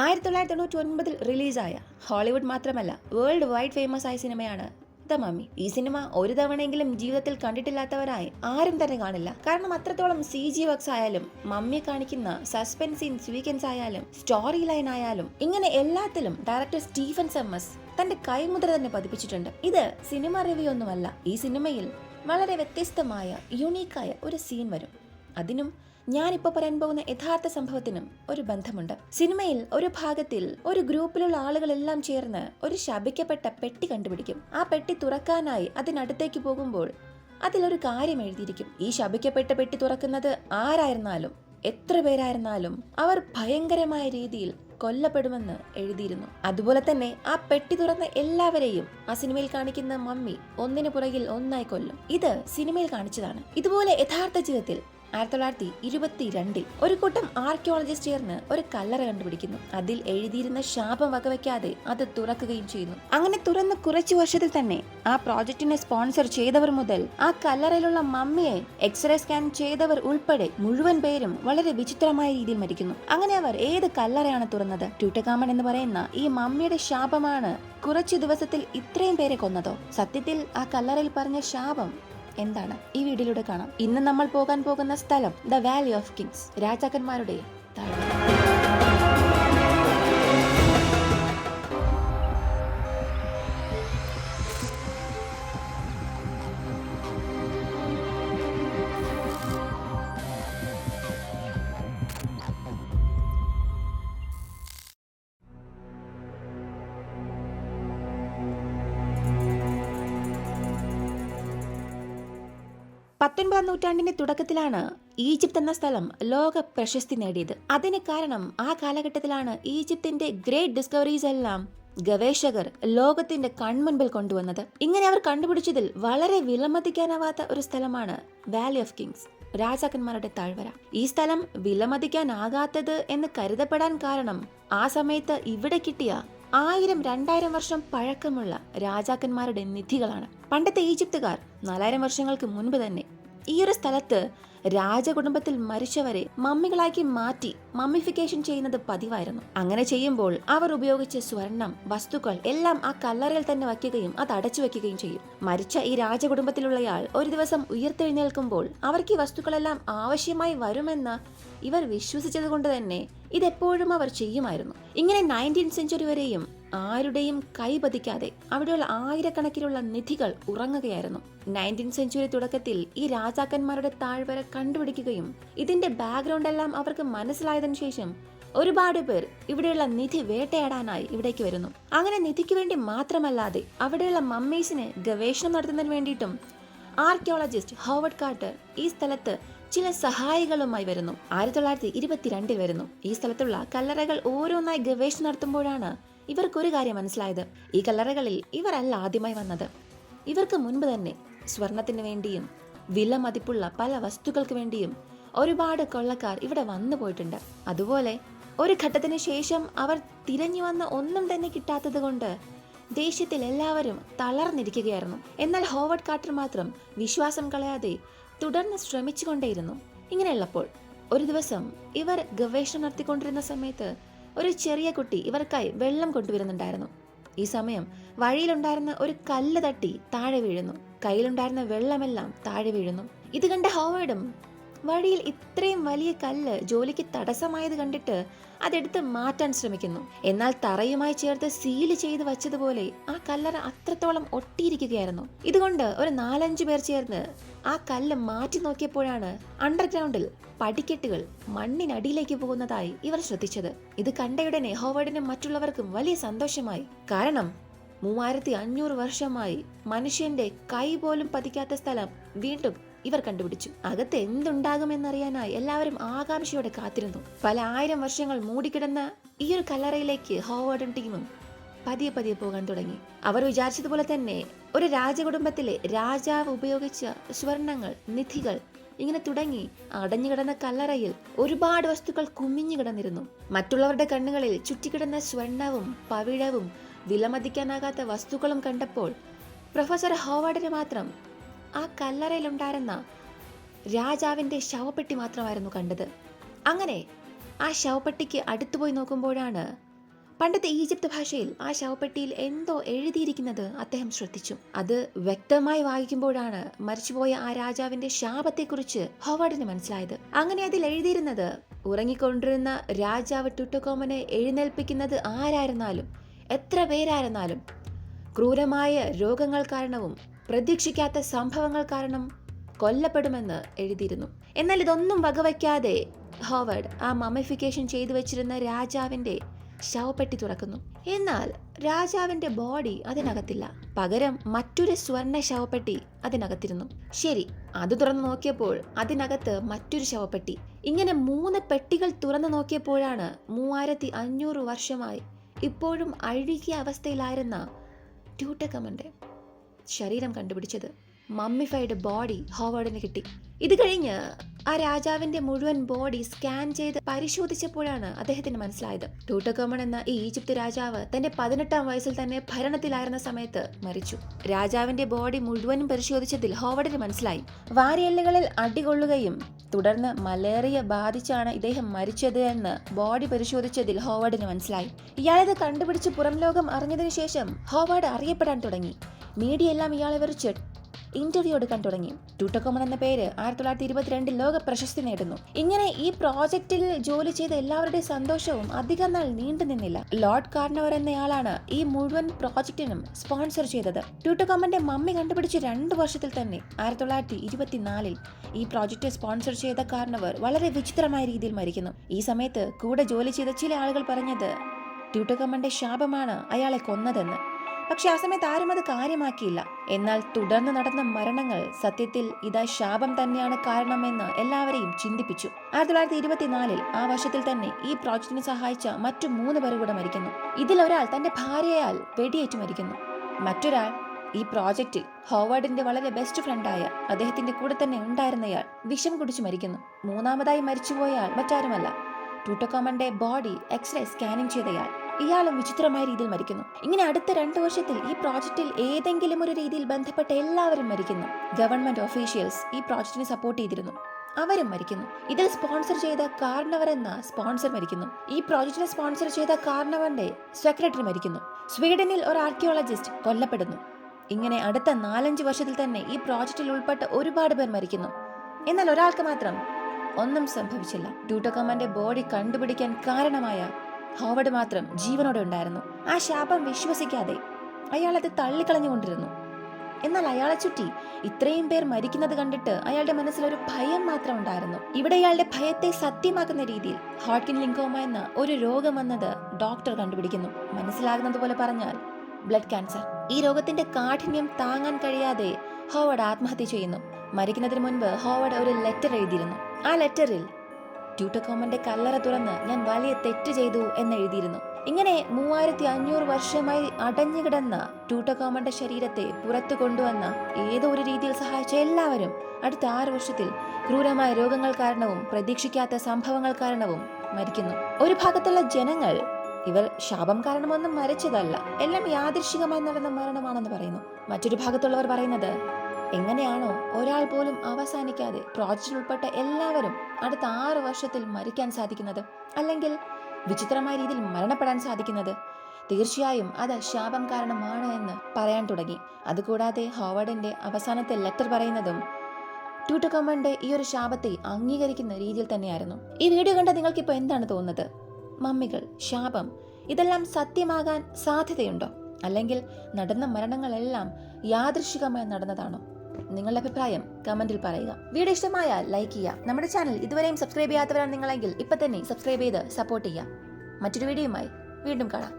ആയിരത്തി തൊള്ളായിരത്തി തൊണ്ണൂറ്റി ഒൻപതിൽ റിലീസായ ഹോളിവുഡ് മാത്രമല്ല വേൾഡ് വൈഡ് ഫേമസ് ആയ സിനിമയാണ് ദ മമ്മി. ഈ സിനിമ ഒരു തവണയെങ്കിലും ജീവിതത്തിൽ കണ്ടിട്ടില്ലാത്തവരായി ആരും തന്നെ കാണില്ല. കാരണം അത്രത്തോളം സി ജി വർക്സ് ആയാലും മമ്മിയെ കാണിക്കുന്ന സസ്പെൻസ് ഇൻ സ്വീക്കൻസ് ആയാലും സ്റ്റോറി ലൈൻ ആയാലും ഇങ്ങനെ എല്ലാത്തിലും ഡയറക്ടർ സ്റ്റീഫൻ സെമ്മസ് തന്റെ കൈമുദ്ര തന്നെ പതിപ്പിച്ചിട്ടുണ്ട്. ഇത് സിനിമ റിവ്യൂ ഒന്നുമല്ല ഈ സിനിമയിൽ വളരെ വ്യത്യസ്തമായ യുണീക്കായ ഒരു സീൻ വരും. അതിനും ഞാനിപ്പോ പറയാൻ പോകുന്ന യഥാർത്ഥ സംഭവത്തിനും ഒരു ബന്ധമുണ്ട്. സിനിമയിൽ ഒരു ഭാഗത്തിൽ ഒരു ഗ്രൂപ്പിലുള്ള ആളുകളെല്ലാം ചേർന്ന് ഒരു ശപിക്കപ്പെട്ട പെട്ടി കണ്ടുപിടിക്കും. ആ പെട്ടി തുറക്കാനായി അതിനടുത്തേക്ക് പോകുമ്പോൾ അതിലൊരു കാര്യം എഴുതിയിരിക്കും. ഈ ശപിക്കപ്പെട്ട പെട്ടി തുറക്കുന്നത് ആരായിരുന്നാലും എത്ര പേരായിരുന്നാലും അവർ ഭയങ്കരമായ രീതിയിൽ കൊല്ലപ്പെടുമെന്ന് എഴുതിയിരുന്നു. അതുപോലെ തന്നെ ആ പെട്ടി തുറന്ന എല്ലാവരെയും ആ സിനിമയിൽ കാണിക്കുന്ന മമ്മി ഒന്നിനു പുറകിൽ ഒന്നായി കൊല്ലും. ഇത് സിനിമയിൽ കാണിച്ചതാണ്. ഇതുപോലെ യഥാർത്ഥ ജീവിതത്തിൽ ആയിരത്തി തൊള്ളായിരത്തി ഇരുപത്തി രണ്ടിൽ ഒരു കൂട്ടം ആർക്കിയോളജിസ്റ്റ് ചേർന്ന് ഒരു കല്ലറ കണ്ടുപിടിക്കുന്നു. അതിൽ എഴുതിയിരുന്ന ശാപം വകവയ്ക്കാതെ അത് തുറക്കുകയും ചെയ്യുന്നു. അങ്ങനെ തുറന്ന് കുറച്ചു വർഷത്തിൽ തന്നെ ആ പ്രോജക്റ്റിനെ സ്പോൺസർ ചെയ്തവർ മുതൽ ആ കല്ലറയിലുള്ള മമ്മിയെ എക്സ്റേ സ്കാൻ ചെയ്തവർ ഉൾപ്പെടെ മുഴുവൻ പേരും വളരെ വിചിത്രമായ രീതിയിൽ മരിക്കുന്നു. അങ്ങനെ അവർ ഏത് കല്ലറയാണ് തുറന്നത്? ട്യൂട്ടകാമൺ എന്ന് പറയുന്ന ഈ മമ്മിയുടെ ശാപമാണ് കുറച്ചു ദിവസത്തിൽ ഇത്രയും പേരെ കൊന്നതോ? സത്യത്തിൽ ആ കല്ലറയിൽ പറഞ്ഞ ശാപം എന്താണ്? ഈ വീഡിയോയിലൂടെ കാണാം. ഇന്ന് നമ്മൾ പോകാൻ പോകുന്ന സ്ഥലം ദ വാലി ഓഫ് കിങ്സ് രാജാക്കന്മാരുടെ താഴ്വര പത്തൊൻപതാം നൂറ്റാണ്ടിന്റെ തുടക്കത്തിലാണ് ഈജിപ്ത് എന്ന സ്ഥലം ലോക പ്രശസ്തി നേടിയത്. അതിന് കാരണം ആ കാലഘട്ടത്തിലാണ് ഈജിപ്തിന്റെ ഗ്രേറ്റ് ഡിസ്കവറീസ് എല്ലാം ഗവേഷകർ ലോകത്തിന്റെ കൺമുൻപിൽ കൊണ്ടുവന്നത്. ഇങ്ങനെ അവർ കണ്ടുപിടിച്ചതിൽ വളരെ വിലമതിക്കാനാവാത്ത ഒരു സ്ഥലമാണ് വാലി ഓഫ് കിങ്സ് രാജാക്കന്മാരുടെ താഴ്വര. ഈ സ്ഥലം വിലമതിക്കാനാകാത്തത് എന്ന് കരുതപ്പെടാൻ കാരണം ആ സമയത്ത് ഇവിടെ കിട്ടിയ ആയിരം രണ്ടായിരം വർഷം പഴക്കമുള്ള രാജാക്കന്മാരുടെ നിധികളാണ്. പണ്ടത്തെ ഈജിപ്തുകാർ നാലായിരം വർഷങ്ങൾക്ക് മുൻപ് തന്നെ ഈ ഒരു സ്ഥലത്ത് രാജകുടുംബത്തിൽ മരിച്ചവരെ മമ്മികളാക്കി മാറ്റി മമ്മിഫിക്കേഷൻ ചെയ്യുന്നത് പതിവായിരുന്നു. അങ്ങനെ ചെയ്യുമ്പോൾ അവർ ഉപയോഗിച്ച സ്വർണം വസ്തുക്കൾ എല്ലാം ആ കല്ലറയിൽ തന്നെ വയ്ക്കുകയും അത് അടച്ചു വെക്കുകയും ചെയ്യും. മരിച്ച ഈ രാജകുടുംബത്തിലുള്ളയാൾ ഒരു ദിവസം ഉയർത്തെഴുന്നേൽക്കുമ്പോൾ അവർക്ക് ഈ വസ്തുക്കളെല്ലാം ആവശ്യമായി വരുമെന്ന് ഇവർ വിശ്വസിച്ചത് കൊണ്ട് തന്നെ ഇതെപ്പോഴും അവർ ചെയ്യുമായിരുന്നു. ഇങ്ങനെ നയന്റീൻ സെഞ്ചുറി വരെയും ആരുടെയും കൈപതിക്കാതെ അവിടെയുള്ള ആയിരക്കണക്കിനുള്ള നിധികൾ ഉറങ്ങുകയായിരുന്നു. നയന്റീൻ സെഞ്ചുറി തുടക്കത്തിൽ ഈ രാജാക്കന്മാരുടെ താഴ്വര കണ്ടുപിടിക്കുകയും ഇതിന്റെ ബാക്ക്ഗ്രൗണ്ട് എല്ലാം അവർക്ക് മനസ്സിലായതിനു ശേഷം ഒരുപാട് പേർ ഇവിടെയുള്ള നിധി വേട്ടയാടാനായി ഇവിടേക്ക് വരുന്നു. അങ്ങനെ നിധിക്ക് വേണ്ടി മാത്രമല്ലാതെ അവിടെയുള്ള മമ്മീസിന് ഗവേഷണം നടത്തുന്നതിന് വേണ്ടിയിട്ടും ആർക്കിയോളജിസ്റ്റ് ഹോവർഡ് കാർട്ടർ ഈ സ്ഥലത്ത് ചില സഹായികളുമായി വരുന്നു. ആയിരത്തി തൊള്ളായിരത്തി ഇരുപത്തിരണ്ടിൽ വരുന്നു. ഈ സ്ഥലത്തുള്ള കല്ലറകൾ ഓരോന്നായി ഗവേഷണം നടത്തുമ്പോഴാണ് ഇവർക്കൊരു കാര്യം മനസ്സിലായത്. ഈ കല്ലറകളിൽ ഇവരല്ല ആദ്യമായി വന്നത്. ഇവർക്ക് മുൻപ് തന്നെ സ്വർണത്തിന് വേണ്ടിയും വില മതിപ്പുള്ള പല വസ്തുക്കൾക്ക് വേണ്ടിയും ഒരുപാട് കൊള്ളക്കാർ ഇവിടെ വന്നു പോയിട്ടുണ്ട്. അതുപോലെ ഒരു ഘട്ടത്തിന് ശേഷം അവർ തിരഞ്ഞു വന്ന ഒന്നും തന്നെ കിട്ടാത്തത് കൊണ്ട് ദേഷ്യത്തിൽ എല്ലാവരും തളർന്നിരിക്കുകയായിരുന്നു. എന്നാൽ ഹോവർഡ് കാട്ടർ മാത്രം വിശ്വാസം കളയാതെ തുടർന്ന് ശ്രമിച്ചുകൊണ്ടേയിരുന്നു. ഇങ്ങനെയുള്ളപ്പോൾ ഒരു ദിവസം ഇവർ ഗവേഷണം നടത്തിക്കൊണ്ടിരുന്ന സമയത്ത് ഒരു ചെറിയ കുട്ടി ഇവർക്കായി വെള്ളം കൊണ്ടുവരുന്നുണ്ടായിരുന്നു. ഈ സമയം വഴിയിലുണ്ടായിരുന്ന ഒരു കല്ല് തട്ടി താഴെ വീഴുന്നു. കയ്യിലുണ്ടായിരുന്ന വെള്ളമെല്ലാം താഴെ വീഴുന്നു. ഇത് കണ്ട ഹോവേഡും വഴിയിൽ ഇത്രയും വലിയ കല്ല് ജോലിക്ക് തടസ്സമായത് കണ്ടിട്ട് അതെടുത്ത് മാറ്റാൻ ശ്രമിക്കുന്നു. എന്നാൽ തറയുമായി ചേർത്ത് സീൽ ചെയ്ത് വച്ചതുപോലെ ആ കല്ലറ അത്രത്തോളം ഒട്ടിയിരിക്കുകയായിരുന്നു. ഇതുകൊണ്ട് ഒരു നാലഞ്ചു പേർ ചേർന്ന് ആ കല്ല് മാറ്റി നോക്കിയപ്പോഴാണ് അണ്ടർഗ്രൗണ്ടിൽ പടിക്കെട്ടുകൾ മണ്ണിനടിയിലേക്ക് പോകുന്നതായി ഇവർ ശ്രദ്ധിച്ചത്. ഇത് കണ്ടയുടനെ ഹോവർഡിനും മറ്റുള്ളവർക്കും വലിയ സന്തോഷമായി. കാരണം മൂവായിരത്തി അഞ്ഞൂറ് വർഷമായി മനുഷ്യന്റെ കൈ പോലും പതിക്കാത്ത സ്ഥലം വീണ്ടും ഇവർ കണ്ടുപിടിച്ചു. അകത്ത് എന്തുണ്ടാകുമെന്നറിയാനായി എല്ലാവരും ആകാംക്ഷയോടെ കാത്തിരുന്നു. പല ആയിരം വർഷങ്ങൾ മൂടിക്കിടന്ന ഈ ഒരു കല്ലറയിലേക്ക് ഹോവേർഡും ടീമും പതിയെ പതിയെ പോകാൻ തുടങ്ങി. അവർ വിചാരിച്ചതുപോലെ തന്നെ ഒരു രാജകുടുംബത്തിലെ രാജാവ് ഉപയോഗിച്ച സ്വർണങ്ങൾ നിധികൾ ഇങ്ങനെ തുടങ്ങി അടഞ്ഞുകിടന്ന കല്ലറയിൽ ഒരുപാട് വസ്തുക്കൾ കുമിഞ്ഞു കിടന്നിരുന്നു. മറ്റുള്ളവരുടെ കണ്ണുകളിൽ ചുറ്റിക്കിടന്ന സ്വർണവും പവിഴവും വിലമതിക്കാനാകാത്ത വസ്തുക്കളും കണ്ടപ്പോൾ പ്രൊഫസർ ഹോവാർഡിന് മാത്രം ആ കല്ലറയിലുണ്ടായിരുന്ന രാജാവിന്റെ ശവപ്പെട്ടി മാത്രമായിരുന്നു കണ്ടത്. അങ്ങനെ ആ ശവപ്പെട്ടിക്ക് അടുത്തുപോയി നോക്കുമ്പോഴാണ് പണ്ടത്തെ ഈജിപ്ത് ഭാഷയിൽ ആ ശവപ്പെട്ടിയിൽ എന്തോ എഴുതിയിരിക്കുന്നത് അദ്ദേഹം ശ്രദ്ധിച്ചു. അത് വ്യക്തമായി വായിക്കുമ്പോഴാണ് മരിച്ചുപോയ ആ രാജാവിന്റെ ശാപത്തെക്കുറിച്ച് ഹോവാർഡിന് മനസ്സിലായത്. അങ്ങനെ അതിൽ എഴുതിയിരുന്നത് ഉറങ്ങിക്കൊണ്ടിരുന്ന രാജാവ് ടുട്ടോകോമനെ എഴുന്നേൽപ്പിക്കുന്നത് ആരായിരുന്നാലും എത്ര പേരായിരുന്നാലും ക്രൂരമായ രോഗങ്ങൾ കാരണവും പ്രതീക്ഷിക്കാത്ത സംഭവങ്ങൾ കാരണം കൊല്ലപ്പെടുമെന്ന് എഴുതിയിരുന്നു. എന്നാൽ ഇതൊന്നും വകവയ്ക്കാതെ ഹോവർഡ് ആ മമിഫിക്കേഷൻ ചെയ്തു വെച്ചിരുന്ന രാജാവിന്റെ ശവപ്പെട്ടി തുറക്കുന്നു. എന്നാൽ രാജാവിന്റെ ബോഡി അതിനകത്തില്ല. പകരം മറ്റൊരു സ്വർണ ശവപ്പെട്ടി അതിനകത്തിരുന്നു. ശരി അത് തുറന്നു നോക്കിയപ്പോൾ അതിനകത്ത് മറ്റൊരു ശവപ്പെട്ടി. ഇങ്ങനെ മൂന്ന് പെട്ടികൾ തുറന്നു നോക്കിയപ്പോഴാണ് മൂവായിരത്തി അഞ്ഞൂറ് വർഷമായി ഇപ്പോഴും അഴുകിയ അവസ്ഥയിലായിരുന്ന ട്യൂട്ടക്കമന്റെ ശരീരം കണ്ടുപിടിച്ചത്. മമ്മിഫൈഡ് ബോഡി ഹോവാർഡിന് കിട്ടി. ഇത് കഴിഞ്ഞ് ആ രാജാവിന്റെ മുഴുവൻ ബോഡി സ്കാൻ ചെയ്ത് പരിശോധിച്ചപ്പോഴാണ് അദ്ദേഹത്തിന് മനസ്സിലായത്. ടൂട്ടക്കോമൺ എന്ന ഈ ഈജിപ്ത് രാജാവ് തന്റെ പതിനെട്ടാം വയസ്സിൽ തന്നെ ഭരണത്തിലായിരുന്ന സമയത്ത് മരിച്ചു. രാജാവിന്റെ ബോഡി മുഴുവനും പരിശോധിച്ചതിൽ ഹോവാർഡിന് മനസ്സിലായി. വാരിയെല്ലുകളിൽ അടികൊള്ളുകയും തുടർന്ന് മലേറിയ ബാധിച്ചാണ് ഇദ്ദേഹം മരിച്ചത് എന്ന് ബോഡി പരിശോധിച്ചതിൽ ഹോവാർഡിന് മനസ്സിലായി. ഇയാളിത് കണ്ടുപിടിച്ച് പുറം ലോകം അറിഞ്ഞതിനു ശേഷം ഹോവാർഡ് അറിയപ്പെടാൻ തുടങ്ങി. മീഡിയ എല്ലാം ഇയാളെ വെറിച്ച് ഇന്റർവ്യൂ എടുക്കാൻ തുടങ്ങി. ടൂട്ടക്കോമൺ എന്ന പേര് ആയിരത്തി തൊള്ളായിരത്തി ഇരുപത്തിരണ്ടിൽ ലോക പ്രശസ്തി നേടുന്നു. ഇങ്ങനെ ഈ പ്രോജക്റ്റിൽ ജോലി ചെയ്ത എല്ലാവരുടെയും സന്തോഷവും അധികം നാൾ നീണ്ടു നിന്നില്ല. ലോർഡ് കാർണവർ എന്നയാളാണ് ഈ മുഴുവൻ പ്രോജക്റ്റിനും സ്പോൺസർ ചെയ്തത്. ടൂട്ടക്കോമന്റെ മമ്മി കണ്ടുപിടിച്ച് രണ്ട് വർഷത്തിൽ തന്നെ ആയിരത്തി തൊള്ളായിരത്തി ഇരുപത്തിനാലിൽ ഈ പ്രോജക്റ്റ് സ്പോൺസർ ചെയ്ത കാർണവർ വളരെ വിചിത്രമായ രീതിയിൽ മരിക്കുന്നു. ഈ സമയത്ത് കൂടെ ജോലി ചെയ്ത ചില ആളുകൾ പറഞ്ഞത് ട്യൂട്ടക്കമ്മന്റെ ശാപമാണ് അയാളെ കൊന്നതെന്ന്. പക്ഷെ ആ സമയത്ത് ആരും അത് കാര്യമാക്കിയില്ല. എന്നാൽ തുടർന്ന് നടന്ന മരണങ്ങൾ സത്യത്തിൽ ഇതാ ശാപം തന്നെയാണ് കാരണമെന്ന് എല്ലാവരെയും ചിന്തിപ്പിച്ചു. ആയിരത്തി തൊള്ളായിരത്തി ഇരുപത്തിനാലിൽ ആ വർഷത്തിൽ തന്നെ ഈ പ്രോജക്റ്റിനെ സഹായിച്ച മറ്റു മൂന്ന് പേർ കൂടെ മരിക്കുന്നു. ഇതിൽ ഒരാൾ തന്റെ ഭാര്യയാൽ വെടിയേറ്റ് മരിക്കുന്നു. മറ്റൊരാൾ ഈ പ്രോജക്റ്റിൽ ഹോവാർഡിന്റെ വളരെ ബെസ്റ്റ് ഫ്രണ്ടായ അദ്ദേഹത്തിന്റെ കൂടെ തന്നെ ഉണ്ടായിരുന്നയാൾ വിഷം കുടിച്ചു മരിക്കുന്നു. മൂന്നാമതായി മരിച്ചുപോയാൽ മറ്റാരുമല്ല. ടൂട്ടോകോമന്റെ ബോഡി എക്സ്റേ സ്കാനിംഗ് ചെയ്തയാൾ. ഇയാളും വിചിത്രമായ രീതിയിൽ മരിക്കുന്നു. ഇങ്ങനെ അടുത്ത രണ്ടു വർഷത്തിൽ ഈ പ്രോജക്റ്റിൽ ഏതെങ്കിലും ഒരു രീതിയിൽ ബന്ധപ്പെട്ട എല്ലാവരും മരിക്കുന്നു. ഗവൺമെന്റ് ഒഫീഷ്യൽസ് ഈ പ്രോജക്റ്റിനെ സപ്പോർട്ട് ചെയ്തിരുന്നു. അവരും മരിക്കുന്നു. ഇതിൽ സ്പോൺസർ ചെയ്ത കാർണവർ എന്ന സ്പോൺസർ മരിക്കുന്നു. ഈ പ്രോജക്റ്റിനെ സ്പോൺസർ ചെയ്ത കാർണവറിന്റെ സെക്രട്ടറി മരിക്കുന്നു. സ്വീഡനിൽ ഒരു ആർക്കിയോളജിസ്റ്റ് കൊല്ലപ്പെടുന്നു. ഇങ്ങനെ അടുത്ത നാലഞ്ച് വർഷത്തിൽ തന്നെ ഈ പ്രോജക്റ്റിൽ ഉൾപ്പെട്ട ഒരുപാട് പേർ മരിക്കുന്നു. എന്നാൽ ഒരാൾക്ക് മാത്രം ഒന്നും സംഭവിച്ചില്ല. ഡ്യൂട്ടോകമ്മന്റെ ബോഡി കണ്ടുപിടിക്കാൻ കാരണമായ ഹോവർഡ് മാത്രം ജീവനോടെ ഉണ്ടായിരുന്നു. ആ ശാപം വിശ്വസിക്കാതെ അയാൾ അത് തള്ളിക്കളഞ്ഞുകൊണ്ടിരുന്നു. എന്നാൽ അയാളെ ചുറ്റി ഇത്രയും പേർ മരിക്കുന്നത് കണ്ടിട്ട് അയാളുടെ മനസ്സിൽ ഒരു ഭയം മാത്രം ഉണ്ടായിരുന്നു. ഇവിടെ അയാളുടെ ഭയത്തെ സത്യമാക്കുന്ന രീതിയിൽ ഹാർട്ടിൻ ലിങ്കോമ എന്ന ഒരു രോഗം വന്നത് ഡോക്ടർ കണ്ടുപിടിക്കുന്നു. മനസ്സിലാകുന്നത് പോലെ പറഞ്ഞാൽ ബ്ലഡ് ക്യാൻസർ. ഈ രോഗത്തിന്റെ കാഠിന്യം താങ്ങാൻ കഴിയാതെ ഹോവർഡ് ആത്മഹത്യ ചെയ്യുന്നു. മരിക്കുന്നതിന് മുൻപ് ഹോവർഡ് ഒരു ലെറ്റർ എഴുതിയിരുന്നു. ആ ലെറ്ററിൽ ട്യൂട്ടോകോമന്റെ കല്ലറ തുറന്ന് ഞാൻ വലിയ തെറ്റ് ചെയ്തു എന്ന് എഴുതിയിരുന്നു ഇങ്ങനെ മൂവായിരത്തി അഞ്ഞൂറ് വർഷമായി അടഞ്ഞുകിടന്ന ട്യൂട്ടക്കോമന്റെ ശരീരത്തെ പുറത്തു കൊണ്ടുവന്ന ഏതോ ഒരു രീതിയിൽ സഹായിച്ച എല്ലാവരും അടുത്ത ആറ് വർഷത്തിൽ ക്രൂരമായ രോഗങ്ങൾ കാരണവും പ്രതീക്ഷിക്കാത്ത സംഭവങ്ങൾ കാരണവും മരിക്കുന്നു. ഒരു ഭാഗത്തുള്ള ജനങ്ങൾ ഇവർ ശാപം കാരണമൊന്നും മരിച്ചതല്ല. എല്ലാം യാദൃശികമായി നടന്ന മരണമാണെന്ന് പറയുന്നു. മറ്റൊരു ഭാഗത്തുള്ളവർ പറയുന്നത് എങ്ങനെയാണോ ഒരാൾ പോലും അവസാനിക്കാതെ പ്രോജക്റ്റിൽ ഉൾപ്പെട്ട എല്ലാവരും അടുത്ത ആറ് വർഷത്തിൽ മരിക്കാൻ സാധിക്കുന്നത് അല്ലെങ്കിൽ വിചിത്രമായ രീതിയിൽ മരണപ്പെടാൻ സാധിക്കുന്നത്. തീർച്ചയായും അത് ശാപം കാരണമാണ് എന്ന് പറയാൻ തുടങ്ങി. അതുകൂടാതെ ഹോവർഡിന്റെ അവസാനത്തെ ലെറ്റർ പറയുന്നതും ട്യൂട്ടോകമ്മന്റെ ഈ ഒരു ശാപത്തെ അംഗീകരിക്കുന്ന രീതിയിൽ തന്നെയായിരുന്നു. ഈ വീഡിയോ കണ്ട നിങ്ങൾക്ക് ഇപ്പോൾ എന്താണ് തോന്നുന്നത്? മമ്മികൾ ശാപം ഇതെല്ലാം സത്യമാകാൻ സാധ്യതയുണ്ടോ? അല്ലെങ്കിൽ നടന്ന മരണങ്ങളെല്ലാം യാദൃശികമായി നടന്നതാണോ? നിങ്ങളുടെ അഭിപ്രായം കമന്റിൽ പറയുക. വീഡിയോ ഇഷ്ടമായാൽ ലൈക്ക് ചെയ്യുക. നമ്മുടെ ചാനൽ ഇതുവരെയും സബ്സ്ക്രൈബ് ചെയ്യാത്തവരാണ് നിങ്ങളെങ്കിൽ ഇപ്പൊ തന്നെ സബ്സ്ക്രൈബ് ചെയ്ത് സപ്പോർട്ട് ചെയ്യുക. മറ്റൊരു വീഡിയോയുമായി വീണ്ടും കാണാം.